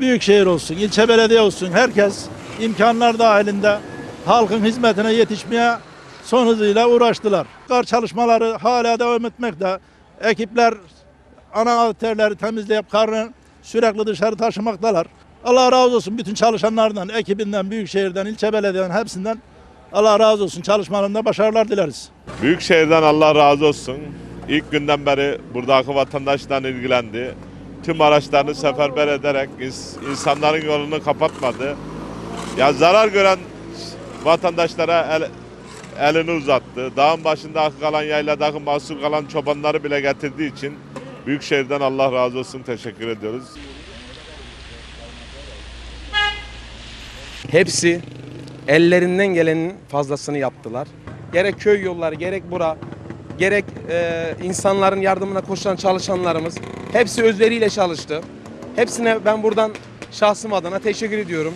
Büyükşehir olsun, ilçe belediye olsun herkes imkanlar dahilinde halkın hizmetine yetişmeye son hızıyla uğraştılar. Kar çalışmaları hala devam etmekte. Ekipler ana arterleri temizleyip karın sürekli dışarı taşımaktalar. Allah razı olsun bütün çalışanlardan, ekibinden, büyükşehirden, ilçe belediyeden hepsinden Allah razı olsun. Çalışmalarında başarılar dileriz. Büyükşehir'den Allah razı olsun. İlk günden beri buradaki vatandaşla ilgilendi. Tüm araçlarını seferber ederek ins- insanların yolunu kapatmadı. Ya zarar gören vatandaşlara el- elini uzattı. Dağın başında kalan yayladaki mahsur kalan çobanları bile getirdiği için Büyükşehir'den Allah razı olsun teşekkür ediyoruz. Hepsi ellerinden gelenin fazlasını yaptılar. Gerek köy yolları, gerek bura, gerek e, insanların yardımına koşan çalışanlarımız hepsi özveriyle çalıştı. Hepsine ben buradan şahsım adına teşekkür ediyorum.